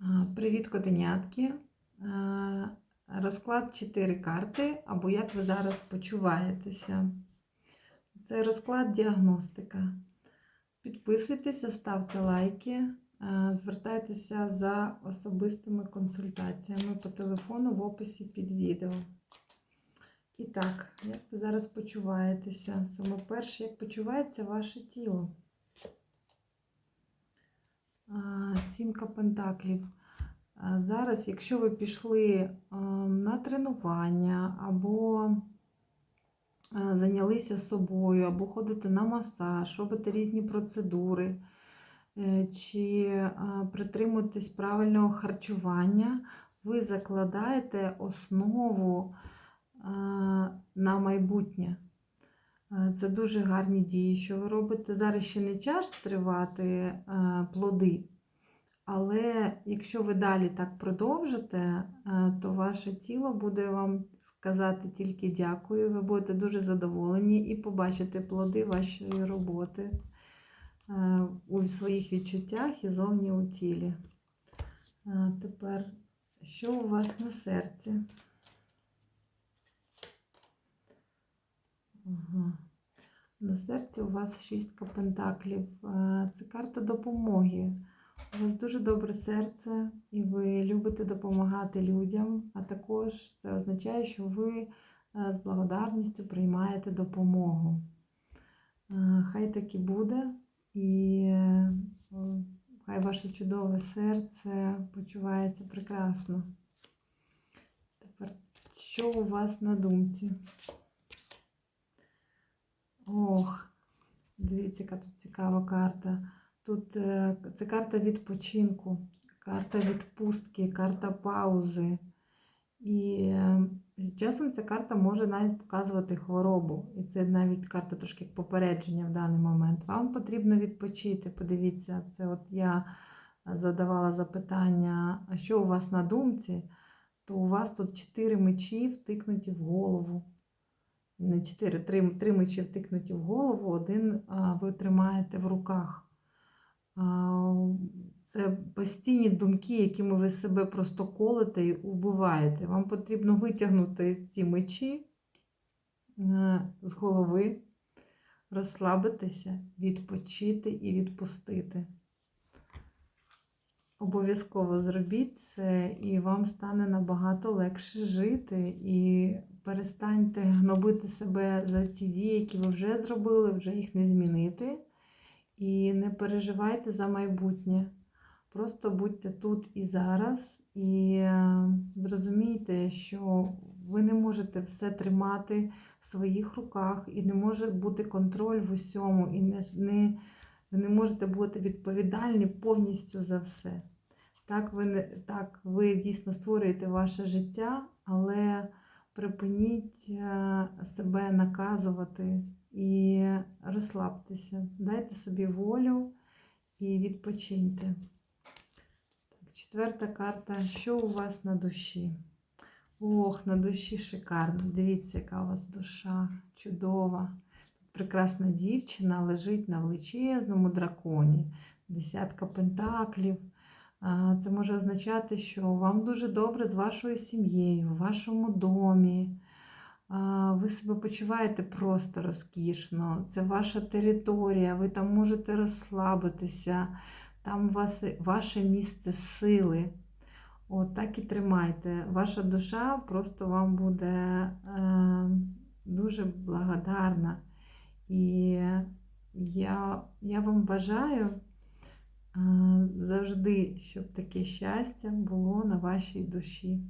А, Привіт, котенятки! Розклад 4 карти, або як ви зараз почуваєтеся. Це розклад діагностика. Підписуйтеся, ставте лайки, звертайтеся за особистими консультаціями по телефону в описі під відео. І так, як ви зараз почуваєтеся? Саме перше, як почувається ваше тіло? Сімка пентаклів. Зараз, якщо ви пішли на тренування, або зайнялися собою, або ходите на масаж, робите різні процедури, е, чи притримуєтесь правильного харчування, ви закладаєте основу на майбутнє. Е, Це дуже гарні дії, що ви робите. Зараз ще не час тривати е, плоди, але якщо ви далі так продовжите, е, то ваше тіло буде вам сказати тільки дякую. Ви будете дуже задоволені і побачите плоди вашої роботи у своїх відчуттях і зовні у тілі. Тепер, що у вас на серці? Ага. На серці у вас шістка пентаклів. Це карта допомоги. У вас дуже добре серце, і ви любите допомагати людям, а також це означає, що ви е, з благодарністю приймаєте допомогу. Хай так і буде, і е, хай ваше чудове серце почувається прекрасно. Тепер, що у вас на думці? Ох, дивіться, яка тут цікава карта. Тут е, це карта відпочинку, карта відпустки, карта паузи. І е, часом ця карта може навіть показувати хворобу. І це навіть карта трошки попередження в даний момент. Вам потрібно відпочити. Подивіться, це от я задавала запитання, а що у вас на думці, то у вас тут чотири мечі втикнуті в голову 4, 3, 3 мечі втикнуті в голову, один ви тримаєте в руках. Це постійні думки, якими ви себе просто колите і убиваєте. Вам потрібно витягнути ці мечі е, з голови, розслабитися, відпочити і відпустити. Обов'язково зробіть це, і вам стане набагато легше жити. І перестаньте гнобити себе за ті дії, які ви вже зробили, вже їх не змінити. І не переживайте за майбутнє. Просто будьте тут і зараз, і е, зрозумійте, що ви не можете все тримати в своїх руках, і не може бути контроль в усьому, і не, не, ви не можете бути відповідальні повністю за все. Так, ви, так, ви дійсно створюєте ваше життя, але припиніть е, себе наказувати і розслабтеся. Дайте собі волю і відпочиньте. Так, четверта карта. Що у вас на душі? Ох, на душі шикарно. Дивіться, яка у вас душа чудова. Тут прекрасна дівчина лежить на величезному драконі. Десятка пентаклів. Це може означати, що вам дуже добре з вашою сім'єю, в вашому домі. Ви себе почуваєте просто розкішно. Це ваша територія, ви там можете розслабитися, там вас ваше місце сили. От так і тримайте. Ваша душа просто вам буде е, дуже благодарна. І я, я вам бажаю завжди, щоб таке щастя було на вашій душі.